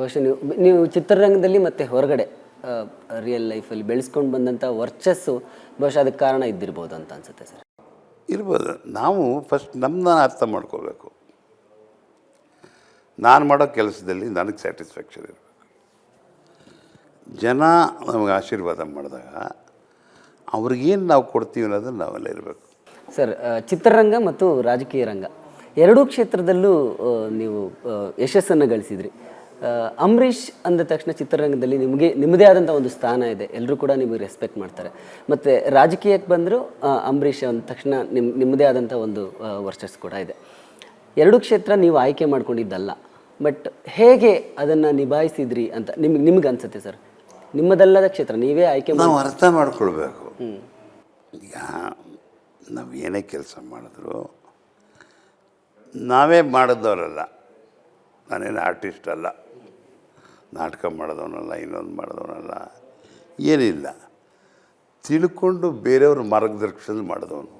ಬಹುಶಃ ನೀವು ನೀವು ಚಿತ್ರರಂಗದಲ್ಲಿ ಮತ್ತೆ ಹೊರಗಡೆ ರಿಯಲ್ ಲೈಫಲ್ಲಿ ಬೆಳೆಸ್ಕೊಂಡು ಬಂದಂಥ ವರ್ಚಸ್ಸು ಬಹುಶಃ ಅದಕ್ಕೆ ಕಾರಣ ಇದ್ದಿರ್ಬೋದು ಅಂತ ಅನ್ಸುತ್ತೆ ಸರ್. ಇರ್ಬೋದು. ನಾವು ಫಸ್ಟ್ ನಮ್ಮನ್ನ ಅರ್ಥ ಮಾಡ್ಕೋಬೇಕು. ನಾನು ಮಾಡೋ ಕೆಲಸದಲ್ಲಿ ನನಗೆ ಸ್ಯಾಟಿಸ್ಫ್ಯಾಕ್ಷನ್ ಇರಬೇಕು. ಜನ ನಮಗೆ ಆಶೀರ್ವಾದ ಮಾಡಿದಾಗ ಅವ್ರಿಗೇನು ನಾವು ಕೊಡ್ತೀವಿ ಅನ್ನೋದನ್ನು ನಾವೆಲ್ಲ ಇರಬೇಕು. ಸರ್ ಚಿತ್ರರಂಗ ಮತ್ತು ರಾಜಕೀಯ ರಂಗ ಎರಡೂ ಕ್ಷೇತ್ರದಲ್ಲೂ ನೀವು ಯಶಸ್ಸನ್ನು ಗಳಿಸಿದ್ರಿ. ಅಂಬರೀಷ್ ಅಂದ ತಕ್ಷಣ ಚಿತ್ರರಂಗದಲ್ಲಿ ನಿಮಗೆ ನಿಮ್ಮದೇ ಆದಂಥ ಒಂದು ಸ್ಥಾನ ಇದೆ. ಎಲ್ಲರೂ ಕೂಡ ನಿಮಗೆ ರೆಸ್ಪೆಕ್ಟ್ ಮಾಡ್ತಾರೆ. ಮತ್ತು ರಾಜಕೀಯಕ್ಕೆ ಬಂದರೂ ಅಂಬರೀಷ್ ಅಂದ ತಕ್ಷಣ ನಿಮ್ಮ ನಿಮ್ಮದೇ ಆದಂಥ ಒಂದು ವರ್ಷಸ್ ಕೂಡ ಇದೆ. ಎರಡು ಕ್ಷೇತ್ರ ನೀವು ಆಯ್ಕೆ ಮಾಡ್ಕೊಂಡಿದ್ದಲ್ಲ. ಬಟ್ ಹೇಗೆ ಅದನ್ನು ನಿಭಾಯಿಸಿದ್ರಿ ಅಂತ ನಿಮ್ಗೆ ನಿಮ್ಗೆ ಅನ್ಸುತ್ತೆ ಸರ್? ನಿಮ್ಮದಲ್ಲದ ಕ್ಷೇತ್ರ ನೀವೇ ಆಯ್ಕೆ ಮಾಡಿ ನಾವು ಅರ್ಥ ಮಾಡ್ಕೊಳ್ಬೇಕು. ಈಗ ನಾವು ಏನೇ ಕೆಲಸ ಮಾಡಿದ್ರು ನಾವೇ ಮಾಡಿದವರಲ್ಲ. ನಾನೇನು ಆರ್ಟಿಸ್ಟ್ ಅಲ್ಲ. ನಾಟಕ ಮಾಡಿದವನಲ್ಲ, ಇನ್ನೊಂದು ಮಾಡಿದವನಲ್ಲ, ಏನಿಲ್ಲ. ತಿಳ್ಕೊಂಡು ಬೇರೆಯವ್ರ ಮಾರ್ಗದರ್ಶನ ಮಾಡಿದವನು.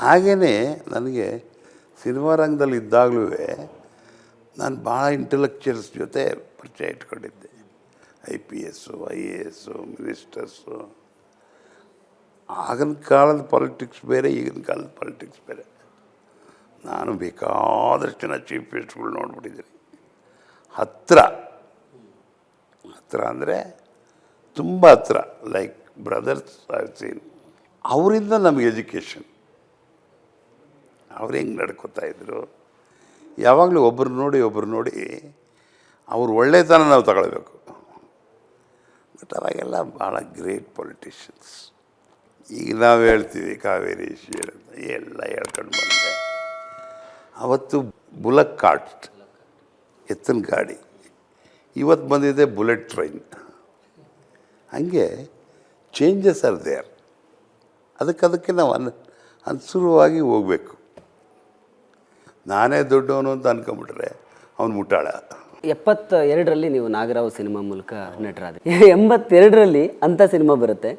ಹಾಗೆಯೇ ನನಗೆ ಸಿನಿಮಾ ರಂಗದಲ್ಲಿ ಇದ್ದಾಗಲೂ ನಾನು ಭಾಳ ಇಂಟೆಲೆಕ್ಚುಯಲ್ಸ್ ಜೊತೆ ಪರಿಚಯ ಇಟ್ಕೊಂಡಿದ್ದೆ. I P S I A S ministers ಆಗಿನ ಕಾಲದ ಪಾಲಿಟಿಕ್ಸ್ ಬೇರೆ, ಈಗಿನ ಕಾಲದ ಪಾಲಿಟಿಕ್ಸ್ ಬೇರೆ. ನಾನು ಬೇಕಾದಷ್ಟು ಜನ ಚೀಫ್ ಗೆಸ್ಟ್ಗಳು ನೋಡ್ಬಿಟ್ಟಿದ್ದೀನಿ. ಹತ್ತಿರ ಹತ್ತಿರ ಅಂದರೆ ತುಂಬ ಹತ್ರ ಲೈಕ್ ಬ್ರದರ್ಸ್ ಐ ಸೀನ್ ಅವರಿಂದ ನಮಗೆ ಎಜುಕೇಷನ್ ಅವ್ರು ಹೆಂಗೆ ನಡ್ಕೋತಾ ಇದ್ರು? ಯಾವಾಗಲೂ ಒಬ್ಬರು ನೋಡಿ ಒಬ್ಬರು ನೋಡಿ ಅವ್ರು ಒಳ್ಳೆತನ ನಾವು ತಗೊಳ್ಬೇಕು. ಬಟ್ ಅವಾಗೆಲ್ಲ ಭಾಳ ಗ್ರೇಟ್ ಪೊಲಿಟಿಷಿಯನ್ಸ್ ಈಗ ನಾವು ಹೇಳ್ತೀವಿ, ಕಾವೇರಿ ಅಂತ ಎಲ್ಲ ಹೇಳ್ಕೊಂಡು ಬಂದೆ ಅವತ್ತು ಬುಲಕ್ ಕಾರ್ಟ್ ಎತ್ತಿನ ಗಾಡಿ. ಇವತ್ತು ಬಂದಿದೆ ಬುಲೆಟ್ ಟ್ರೈನ್. ಹಾಗೆ ಚೇಂಜಸ್ ಆರ್ ದೇರ್ ಅದಕ್ಕೆ ಅದಕ್ಕೆ ನಾವು ಅನ್, ಅನುಸರವಾಗಿ ಹೋಗಬೇಕು. ನಾನೇ ದೊಡ್ಡವನು ಅಂತ ಅನ್ಕೊಂಬಿಟ್ರೆ ಅವನು ಮುಟ್ಟಾಳ ಎಪ್ಪತ್ತ ಎರಡರಲ್ಲಿ ನೀವು ನಾಗರಾವ್ ಸಿನಿಮಾ ಮೂಲಕ ನಟರಾದ್ರಿ ಎಂಬತ್ತೆರಡರಲ್ಲಿ ಅಂಥ ಸಿನಿಮಾ ಬರುತ್ತೆ.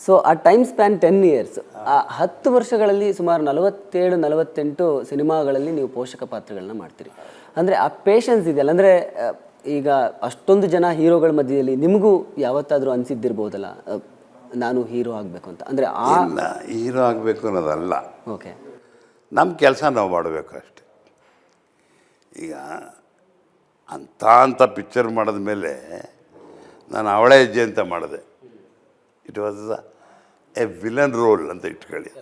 ಸೊ ಆ ಟೈಮ್ ಸ್ಪ್ಯಾನ್ ಟೆನ್ ಇಯರ್ಸ್ ಆ ಹತ್ತು ವರ್ಷಗಳಲ್ಲಿ ಸುಮಾರು ನಲವತ್ತೇಳು, ನಲವತ್ತೆಂಟು ಸಿನಿಮಾಗಳಲ್ಲಿ ನೀವು ಪೋಷಕ ಪಾತ್ರಗಳನ್ನ ಮಾಡ್ತೀರಿ. ಅಂದರೆ ಆ ಪೇಷನ್ಸ್ ಇದೆಯಲ್ಲ, ಅಂದರೆ ಈಗ ಅಷ್ಟೊಂದು ಜನ ಹೀರೋಗಳ ಮಧ್ಯದಲ್ಲಿ ನಿಮಗೂ ಯಾವತ್ತಾದರೂ ಅನಿಸಿದ್ದಿರ್ಬೋದಲ್ಲ? ನಾನು ಹೀರೋ ಆಗಬೇಕು ಅಂತ. ಅಂದರೆ ಆ ಹೀರೋ ಆಗಬೇಕು ಅನ್ನೋದಲ್ಲ. ಓಕೆ. ನಮ್ಮ ಕೆಲಸ ನಾವು ಮಾಡಬೇಕು ಅಷ್ಟೆ. ಈಗ ಅಂಥ ಅಂಥ ಪಿಕ್ಚರ್ ಮಾಡಿದ ಮೇಲೆ ನಾನು ಅವಳೇ ಹೆಜ್ಜೆ ಅಂತ ಮಾಡಿದೆ. It was a villain role ಅಂತ ಇಟ್ಕೊಳ್ಳಿ.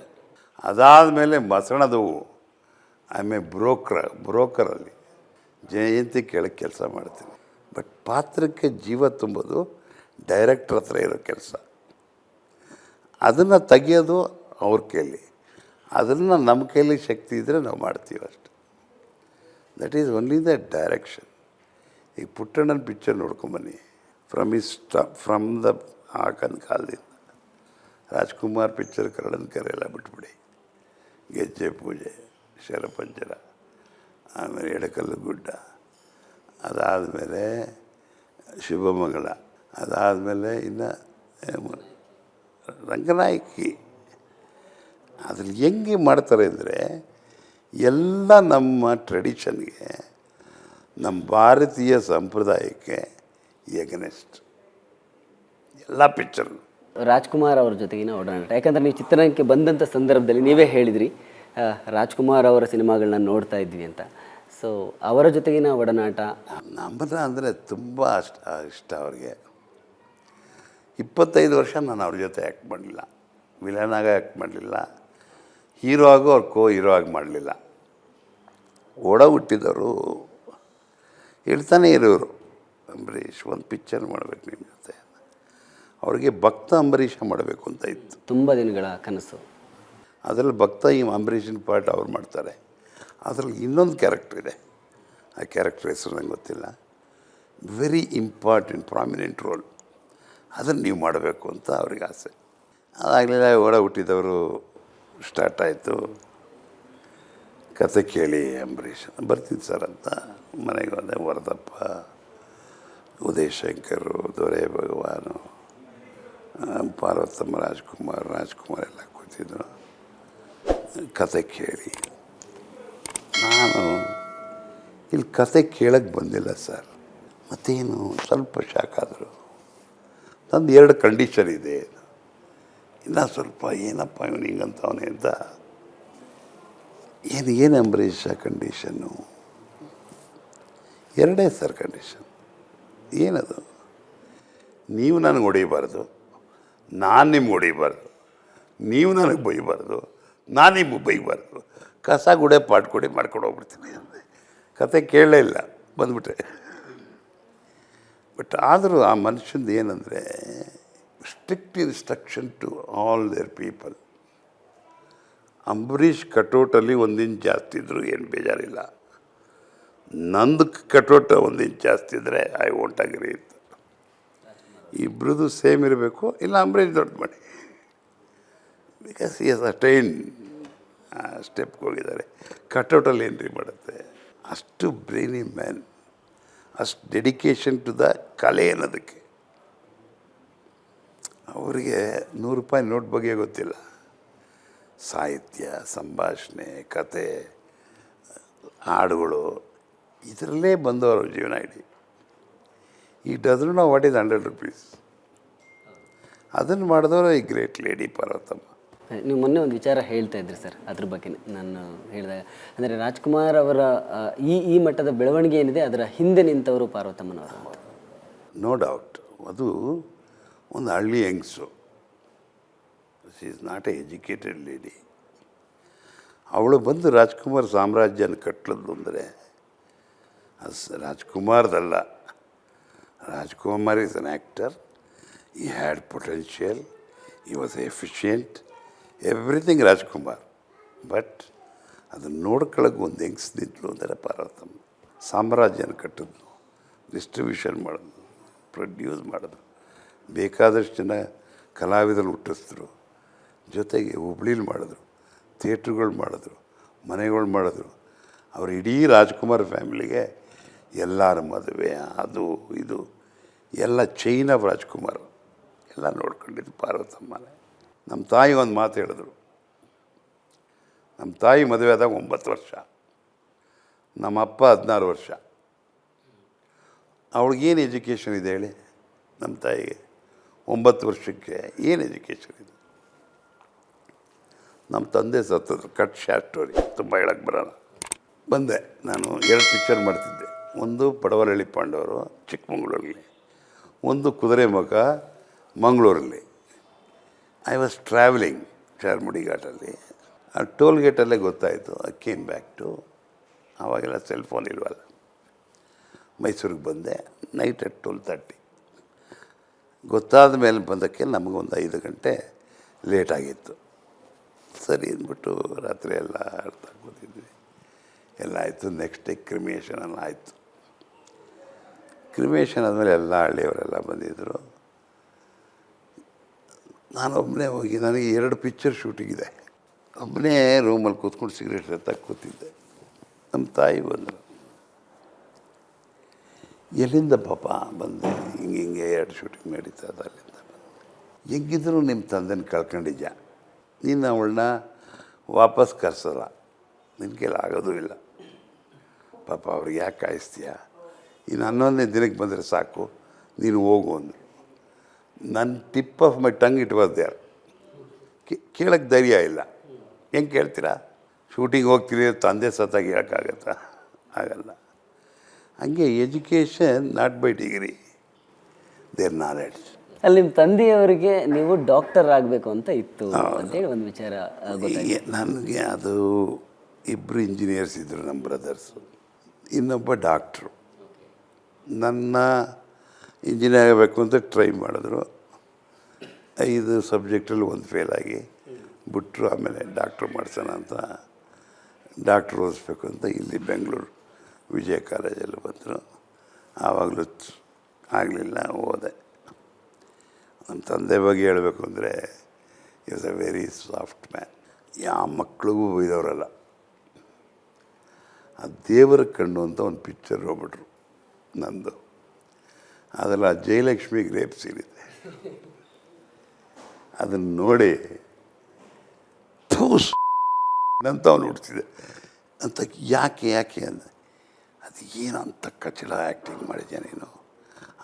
ಅದಾದ ಮೇಲೆ ಮಸಣದವು ಆಮೇಲೆ ಬ್ರೋಕ್ರ ಬ್ರೋಕರಲ್ಲಿ ಜಯಂತಿ ಕೇಳೋ ಕೆಲಸ ಮಾಡ್ತೀನಿ. ಬಟ್ ಪಾತ್ರಕ್ಕೆ ಜೀವ ತುಂಬೋದು ಡೈರೆಕ್ಟ್ರ್ ಹತ್ರ ಇರೋ ಕೆಲಸ. ಅದನ್ನು ತೆಗೆಯೋದು ಅವ್ರ ಕೈಲಿ. ಅದನ್ನು ನಮ್ಮ ಕೈಲಿ ಶಕ್ತಿ ಇದ್ದರೆ ನಾವು ಮಾಡ್ತೀವಿ ಅಷ್ಟೆ. That is only the direction ಈಗ ಪುಟ್ಟಣ್ಣನ ಪಿಕ್ಚರ್ ನೋಡ್ಕೊಂಬನ್ನಿ. ಫ್ರಮ್ ಇಸ್ ಫ್ರಮ್ ದ ಹಾಕನ ಕಾಲದಿಂದ. ರಾಜ್ಕುಮಾರ್ ಪಿಕ್ಚರ್ ಕರಡನ್ ಕರೆಯಲ್ಲ ಬಿಟ್ಬಿಡಿ. ಗೆಜ್ಜೆ ಪೂಜೆ, ಶರಪಂಜರ. ಆಮೇಲೆ ಎಡಕಲ್ಲು ಗುಡ್ಡ. ಅದಾದಮೇಲೆ ಶುಭಮಂಗಳ ಅದಾದಮೇಲೆ ಇನ್ನು ರಂಗನಾಯಕಿ. ಅದ್ರಲ್ಲಿ ಹೆಂಗೆ ಮಾಡ್ತಾರೆ ಅಂದರೆ, ಎಲ್ಲ ನಮ್ಮ ಟ್ರೆಡಿಷನ್ಗೆ ನಮ್ಮ ಭಾರತೀಯ ಸಂಪ್ರದಾಯಕ್ಕೆ ಎಗನೆಸ್ಟ್. ಎಲ್ಲ ಪಿಕ್ಚರ್ ರಾಜ್ಕುಮಾರ್ ಅವ್ರ ಜೊತೆಗಿನ ಒಡನಾಟ ಯಾಕಂದರೆ ನೀವು ಚಿತ್ರರಂಗಕ್ಕೆ ಬಂದಂಥ ಸಂದರ್ಭದಲ್ಲಿ ನೀವೇ ಹೇಳಿದ್ರಿ. ರಾಜ್ಕುಮಾರ್ ಅವರ ಸಿನಿಮಾಗಳನ್ನ ನೋಡ್ತಾ ಇದ್ವಿ ಅಂತ. ಸೊ ಅವರ ಜೊತೆಗಿನ ಒಡನಾಟ? ನಮ್ಮನ್ನ ಅಂದರೆ ತುಂಬ ಅಷ್ಟ ಇಷ್ಟ ಅವ್ರಿಗೆ. ಇಪ್ಪತ್ತೈದು ವರ್ಷ ನಾನು ಅವ್ರ ಜೊತೆ ಆ್ಯಕ್ಟ್ ಮಾಡಲಿಲ್ಲ. ವಿಲನಾಗ ಆಗಿ ಆ್ಯಕ್ಟ್ ಮಾಡಲಿಲ್ಲ. ಹೀರೋ ಆಗೋ ಅವ್ರು ಕೋ ಹೀರೋ ಆಗಿ ಮಾಡಲಿಲ್ಲ. ಒಡ ಹುಟ್ಟಿದವರು ಹೇಳ್ತಾನೆ ಇರೋರು ಅಂಬರೀಷ್ ಒಂದು ಪಿಕ್ಚರ್ ಮಾಡಬೇಕು ನಿಮ್ಮ ಜೊತೆ ಅವ್ರಿಗೆ ಭಕ್ತ ಅಂಬರೀಷ ಮಾಡಬೇಕು ಅಂತ ಇತ್ತು. ತುಂಬ ದಿನಗಳ ಕನಸು. ಅದರಲ್ಲಿ ಭಕ್ತ ಈ ಅಂಬರೀಷನ್ ಪಾರ್ಟ್ ಅವ್ರು ಮಾಡ್ತಾರೆ. ಅದರಲ್ಲಿ ಇನ್ನೊಂದು ಕ್ಯಾರೆಕ್ಟರ್ ಇದೆ. ಆ ಕ್ಯಾರೆಕ್ಟರ್ ಹೆಸರು ನಂಗೆ ಗೊತ್ತಿಲ್ಲ. ವೆರಿ ಇಂಪಾರ್ಟೆಂಟ್ ಪ್ರಾಮಿನೆಂಟ್ ರೋಲ್ ಅದನ್ನು ನೀವು ಮಾಡಬೇಕು ಅಂತ ಅವ್ರಿಗೆ ಆಸೆ. ಅದಾಗಲಿಲ್ಲ ಒಡ ಹುಟ್ಟಿದವರು ಸ್ಟಾರ್ಟ್ ಆಯಿತು. ಕತೆ ಕೇಳಿ ಅಂಬರೀಷ್ ಬರ್ತೀನಿ ಸರ್ ಅಂತ. ಮನೆಗೆ ಬಂದೆ ವರದಪ್ಪ ಉದಯ್ ಶಂಕರು ದೊರೆ ಭಗವಾನು, ಪಾರ್ವತಮ್ಮ, ರಾಜ್ಕುಮಾರ್ ರಾಜ್ಕುಮಾರ್ ಎಲ್ಲ ಕೂತಿದ್ರು. ಕತೆ ಕೇಳಿ. ನಾನು ಇಲ್ಲಿ ಕತೆ ಕೇಳಕ್ಕೆ ಬಂದಿಲ್ಲ ಸರ್. ಮತ್ತೇನು ಸ್ವಲ್ಪ ಶಾಕ್ ಆದರು. ನಂದು ಎರಡು ಕಂಡೀಷನ್ ಇದೆ. ಇನ್ನು ಸ್ವಲ್ಪ ಏನಪ್ಪ ಇವನು ಹಿಂಗಂತವನೇ ಅಂತ. ಏನು ಏನು ಅಂಬರೀಷ ಕಂಡೀಷನ್ನು? ಎರಡೇ ಸರ್ ಕಂಡೀಷನ್. ಏನದು? ನೀವು ನನಗೆ ಹೊಡಿಬಾರ್ದು. ನಾನು ನಿಮ್ಗೆ ಹೊಡಿಬಾರ್ದು. ನೀವು ನನಗೆ ಬೈಬಾರ್ದು. ನಾನು ಮುಂಬೈಗೆ ಬರೋದು. ಕಸ ಗುಡೆ ಪಾಟ್ ಕೊಡಿ ಮಾಡ್ಕೊಂಡು ಹೋಗ್ಬಿಡ್ತೀನಿ ಅಂದೆ. ಕತೆ ಕೇಳಲೇ ಇಲ್ಲ, ಬಂದ್ಬಿಟ್ರೆ. ಬಟ್ ಆದರೂ ಆ ಮನುಷ್ಯಂದು ಏನಂದರೆ strict instruction to all their people Ambareesh ಕಟೋಟಲ್ಲಿ ಒಂದಿನ ಜಾಸ್ತಿ ಇದ್ದರೂ ಏನು ಬೇಜಾರಿಲ್ಲ. ನಂದು ಕಟೋಟ ಒಂದಿನ ಜಾಸ್ತಿ ಇದ್ದರೆ ಐ ವೋಂಟ್ ಅಗ್ರಿ ಇತ್ತು ಇಬ್ಬರದು ಸೇಮ್ ಇರಬೇಕು, ಇಲ್ಲ ಅಂಬರೀಷ್ ದೊಡ್ಡ ಮಾಡಿ ಬಿಕಾಸ್ ಈ ಎಸ್ ಅಟೈನ್ ಸ್ಟೆಪ್ಗೆ ಹೋಗಿದ್ದಾರೆ ಕಟೌಟಲ್ಲಿ ಎಂಟ್ರಿ ಮಾಡುತ್ತೆ. ಅಷ್ಟು ಬ್ರೈನಿ ಮ್ಯಾನ್ ಅಷ್ಟು ಡೆಡಿಕೇಶನ್ ಟು ದ ಕಲೆ ಅನ್ನೋದಕ್ಕೆ. ಅವರಿಗೆ ನೂರು ರೂಪಾಯಿ ನೋಟ್ ಬಗ್ಗೆ ಗೊತ್ತಿಲ್ಲ. ಸಾಹಿತ್ಯ, ಸಂಭಾಷಣೆ, ಕತೆ, ಹಾಡುಗಳು, ಇದರಲ್ಲೇ ಬಂದವರು ಜೀವನ ಇಡೀ. ಈ dozen what is hundred rupees ಅದನ್ನು ಮಾಡಿದವರು ಈ ಗ್ರೇಟ್ ಲೇಡಿ ಪಾರ್ವತಮ್ಮ. ನೀವು ಮೊನ್ನೆ ಒಂದು ವಿಚಾರ ಹೇಳ್ತಾ ಇದ್ರಿ ಸರ್, ಅದ್ರ ಬಗ್ಗೆ ನಾನು ಹೇಳಿದಾಗ. ಅಂದರೆ ರಾಜ್ಕುಮಾರ್ ಅವರ ಈ ಈ ಮಟ್ಟದ ಬೆಳವಣಿಗೆ ಏನಿದೆ, ಅದರ ಹಿಂದೆ ನಿಂತವರು ಪಾರ್ವತಮ್ಮನವರು ನೋ ಡೌಟ್ ಅದು ಒಂದು ಹಳ್ಳಿ ಹೆಂಗಸು. She is not a educated lady ಅವಳು ಬಂದು ರಾಜ್ಕುಮಾರ್ ಸಾಮ್ರಾಜ್ಯನ ಕಟ್ಟಲದ್ದು ಅಂದರೆ, ಅಸ್ ಸ- ರಾಜ್ಕುಮಾರ್ದಲ್ಲ. Rajkumar is an actor he had potential he was efficient everything Rajkumar but ಅದನ್ನು ನೋಡ್ಕೊಳ್ಳೋಕೆ ಒಂದು ಹೆಂಗ್ಸ್ ಅಂದರೆ ಪಾರ್ವತಮ್ಮ ಸಾಮ್ರಾಜ್ಯನ ಕಟ್ಟಿದ್ನು ಡಿಸ್ಟ್ರಿಬ್ಯೂಷನ್ ಮಾಡಿದ್ನು ಪ್ರೊಡ್ಯೂಸ್ ಮಾಡಿದ್ರು ಬೇಕಾದಷ್ಟು ಜನ ಕಲಾವಿದರು ಹುಟ್ಟಿಸಿದ್ರು. ಜೊತೆಗೆ ಹುಬ್ಳೀಲಿ ಮಾಡಿದ್ರು, ಥಿಯೇಟ್ರುಗಳು ಮಾಡಿದ್ರು, ಮನೆಗಳು ಮಾಡಿದ್ರು. ಅವ್ರ ಇಡೀ ರಾಜ್ಕುಮಾರ್ ಫ್ಯಾಮಿಲಿಗೆ ಎಲ್ಲರ ಮದುವೆ, ಅದು, ಇದು, ಎಲ್ಲ ಚೈನ್ ಆಫ್ ರಾಜ್ಕುಮಾರ್. ಎಲ್ಲ ನೋಡ್ಕೊಂಡಿದ್ದು ಪಾರ್ವತಮ್ಮನೇ ನಮ್ಮ ತಾಯಿ ಒಂದು ಮಾತು ಹೇಳಿದ್ರು. ನಮ್ಮ ತಾಯಿ ಮದುವೆ ಆದಾಗ ಒಂಬತ್ತು ವರ್ಷ. ನಮ್ಮ ಅಪ್ಪ ಹದಿನಾರು ವರ್ಷ. ಅವಳಿಗೇನು ಎಜುಕೇಷನ್ ಇದೆ ಹೇಳಿ? ನಮ್ಮ ತಾಯಿಗೆ. ಒಂಬತ್ತು ವರ್ಷಕ್ಕೆ ಏನು ಎಜುಕೇಷನ್ ಇದೆ? ನಮ್ಮ ತಂದೆ ಸತ್ತದ್ರು ಕಟ್ ಶಾರ್ಟ್ ಸ್ಟೋರಿ ತುಂಬ ಹೇಳಕ್ಕೆ ಬರೋಣ ಬಂದೆ. ನಾನು ಎರಡು ಪಿಕ್ಚರ್ ಮಾಡ್ತಿದ್ದೆ. ಒಂದು ಪಡವಲಹಳ್ಳಿ ಪಾಂಡವರು ಚಿಕ್ಕಮಂಗ್ಳೂರಲ್ಲಿ, ಒಂದು ಕುದುರೆಮುಖ ಮಂಗಳೂರಲ್ಲಿ. ಐ ವಾಸ್ ಟ್ರಾವೆಲಿಂಗ್ ಚಾರ್ಮುಡಿ ಘಾಟಲ್ಲಿ ಆ ಟೋಲ್ ಗೇಟಲ್ಲೇ ಗೊತ್ತಾಯಿತು. ಐ ಕೇಮ್ ಬ್ಯಾಕ್ ಟು ಆವಾಗೆಲ್ಲ ಸೆಲ್ ಫೋನ್ ಇಲ್ವಲ್ಲ. ಮೈಸೂರಿಗೆ ಬಂದೆ. ನೈಟ್ ಅಟ್ ಟ್ವೆಲ್ ತರ್ಟಿ ಗೊತ್ತಾದ ಮೇಲೆ ಬಂದಕ್ಕೆ ನಮಗೊಂದು ಐದು ಗಂಟೆ ಲೇಟ್ ಆಗಿತ್ತು. ಸರಿ ಅಂದ್ಬಿಟ್ಟು ರಾತ್ರಿ ಎಲ್ಲ ಅರ್ಥ ಕೂತಿದ್ವಿ ಎಲ್ಲ ಆಯಿತು. ನೆಕ್ಸ್ಟ್ ಡೇ ಕ್ರಿಮಿಯೇಷನ್ ಆಯಿತು. ಕ್ರಿಮಿಯೇಷನ್ ಆದಮೇಲೆ ಎಲ್ಲ ಹಳ್ಳಿಯವರೆಲ್ಲ ಬಂದಿದ್ದರು ನಾನೊಬ್ಬನೇ ಹೋಗಿ ನನಗೆ ಎರಡು ಪಿಕ್ಚರ್ ಶೂಟಿಂಗ್ ಇದೆ ಒಬ್ಬನೇ ರೂಮಲ್ಲಿ ಕೂತ್ಕೊಂಡು ಸಿಗರೇಟ್ ಎತ್ತಾಗ ಕೂತಿದ್ದೆ. ನಮ್ಮ ತಾಯಿ ಬಂದರು. ಎಲ್ಲಿಂದ ಪಾಪ ಬಂದೆ? ಹಿಂಗೆ ಹಿಂಗೆ ಎರಡು ಶೂಟಿಂಗ್ ನಡೀತಾ ಅಲ್ಲಿಂದ ಬಂದೆ. ಹೆಂಗಿದ್ರು ನಿಮ್ಮ ತಂದೆನ ಕಳ್ಕೊಂಡಿದ್ದ ನೀನು ಅವಳನ್ನ ವಾಪಸ್ ಕರೆಸಲ್ಲ ನಿನ್ನ ಕೈಲಿ ಆಗೋದೂ ಇಲ್ಲ. ಪಾಪ ಅವ್ರಿಗೆ ಯಾಕೆ ಕಾಯಿಸ್ತೀಯ? ಇನ್ನು ಹನ್ನೊಂದನೇ ದಿನಕ್ಕೆ ಬಂದರೆ ಸಾಕು. ನೀನು ಹೋಗು ಅಂದರು ನನ್ನ tip of my tongue it was there ಕೇಳಕ್ಕೆ ಧೈರ್ಯ ಇಲ್ಲ. ಹೆಂಗೆ ಕೇಳ್ತೀರಾ? ಶೂಟಿಂಗ್ ಹೋಗ್ತೀರಿ ತಂದೆ ಸತ್ತಾಗಿ ಹೇಳೋಕ್ಕಾಗತ್ತಾ? ಆಗಲ್ಲ ಹಂಗೆ education not by degree their knowledge ಅಲ್ಲಿ ನಿಮ್ಮ ತಂದೆಯವರಿಗೆ ನೀವು ಡಾಕ್ಟರ್ ಆಗಬೇಕು ಅಂತ ಇತ್ತು ಅಂತೇಳಿ ಒಂದು ವಿಚಾರ ನನಗೆ ಅದು ಇಬ್ಬರು ಇಂಜಿನಿಯರ್ಸ್ ಇದ್ದರು ನಮ್ಮ ಬ್ರದರ್ಸು ಇನ್ನೊಬ್ಬ ಡಾಕ್ಟ್ರು ನನ್ನ ಇಂಜಿನಿಯರ್ ಆಗಬೇಕು ಅಂತ ಟ್ರೈ ಮಾಡಿದ್ರು. ಐದು ಸಬ್ಜೆಕ್ಟಲ್ಲಿ ಒಂದು ಫೇಲ್ ಆಗಿ. ಬಿಟ್ಟರು ಆಮೇಲೆ ಡಾಕ್ಟ್ರು ಮಾಡ್ಸೋಣ ಅಂತ. ಡಾಕ್ಟ್ರ್ ಓದಿಸ್ಬೇಕು ಅಂತ ಇಲ್ಲಿ ಬೆಂಗಳೂರು ವಿಜಯ ಕಾಲೇಜಲ್ಲಿ ಬಂದರು. ಆವಾಗಲೂ ಆಗಲಿಲ್ಲ ಹೋದೆ ನಮ್ಮ ತಂದೆ ಬಗ್ಗೆ ಹೇಳಬೇಕು ಅಂದರೆ is a very soft man ಯಾವ ಮಕ್ಳಿಗೂ ಬೈದವರಲ್ಲ. ಆ ದೇವರ ಕಣ್ಣು ಅಂತ ಒಂದು ಪಿಕ್ಚರ್ ಹೋಗ್ಬಿಟ್ರು ನಂದು. ಅದರಲ್ಲಿ ಆ ಜಯಲಕ್ಷ್ಮಿ ಗ್ರೇಪ್ ಸೀನ್ ಇದೆ ಅದನ್ನು ನೋಡಿ ಥೂಸ್ ಅಂತ ಅವನು ಹುಡ್ತಿದೆ ಅಂತ ಯಾಕೆ ಯಾಕೆ ಅಂದ. ಅದು ಏನು ಅಂತ ಆ್ಯಕ್ಟಿಂಗ್ ಮಾಡಿದ್ಯಾ ನೀನು?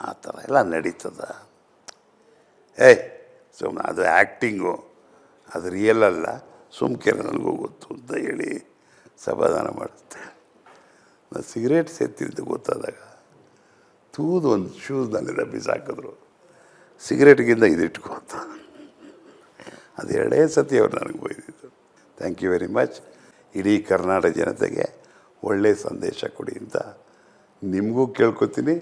ಆ ಥರ ಎಲ್ಲ ನಡೀತದ. ಏಯ್ ಸುಮ್ಮನೆ ಅದು ಆ್ಯಕ್ಟಿಂಗು. ಅದು ರಿಯಲ್ ಅಲ್ಲ. ಸುಮ್ಕೆರೆ ನನಗೂ ಗೊತ್ತು ಅಂತ ಹೇಳಿ ಸಮಾಧಾನ ಮಾಡುತ್ತೆ. ನಾನು ಸಿಗರೇಟ್ ಸೇರ್ತಿದ್ದು ಗೊತ್ತಾದಾಗ ತೂದು ಒಂದು ಶೂಸ್ ನನ್ನೆಲ್ಲ ಬಿಸಾಕಿದ್ರು ಸಿಗರೇಟ್ಗಿಂತ ಇದಿಟ್ಕೋ ಅಂತ. ಅದು ಎರಡೇ ಸತಿ ಅವ್ರು ನನಗೆ ಬೈದಿದ್ದು ಥ್ಯಾಂಕ್ ಯು ವೆರಿ ಮಚ್ ಇಡೀ ಕರ್ನಾಟಕ ಜನತೆಗೆ ಒಳ್ಳೆಯ ಸಂದೇಶ ಕೊಡಿ ಅಂತ ನಿಮಗೂ ಕೇಳ್ಕೊತೀನಿ,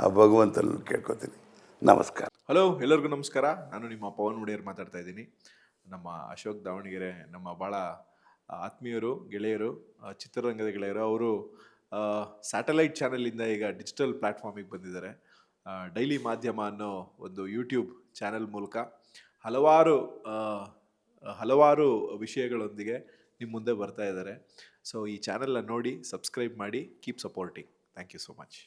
ಆ ಭಗವಂತನೂ ಕೇಳ್ಕೊತೀನಿ. ನಮಸ್ಕಾರ. ಹಲೋ ಎಲ್ಲರಿಗೂ ನಮಸ್ಕಾರ. ನಾನು ನಿಮ್ಮ ಪವನ್ ಒಡೆಯರ್ ಮಾತಾಡ್ತಾ ಇದ್ದೀನಿ. ನಮ್ಮ ಅಶೋಕ್ ದಾವಣಗೆರೆ, ನಮ್ಮ ಭಾಳ ಆತ್ಮೀಯರು, ಗೆಳೆಯರು ಚಿತ್ರರಂಗದ ಗೆಳೆಯರು, ಅವರು ಸ್ಯಾಟಲೈಟ್ ಚಾನಲಿಂದ ಈಗ ಡಿಜಿಟಲ್ ಪ್ಲ್ಯಾಟ್ಫಾರ್ಮಿಗೆ ಬಂದಿದ್ದಾರೆ. ಡೈಲಿ ಮಾಧ್ಯಮ ಅನ್ನೋ ಒಂದು ಯೂಟ್ಯೂಬ್ ಚಾನೆಲ್ ಮೂಲಕ ಹಲವಾರು ಹಲವಾರು ವಿಷಯಗಳೊಂದಿಗೆ ನಿಮ್ಮ ಮುಂದೆ ಬರ್ತಾ ಇದ್ದಾರೆ. ಸೊ ಈ ಚಾನೆಲ್ನ ನೋಡಿ ಸಬ್ಸ್ಕ್ರೈಬ್ ಮಾಡಿ keep supporting thank you so much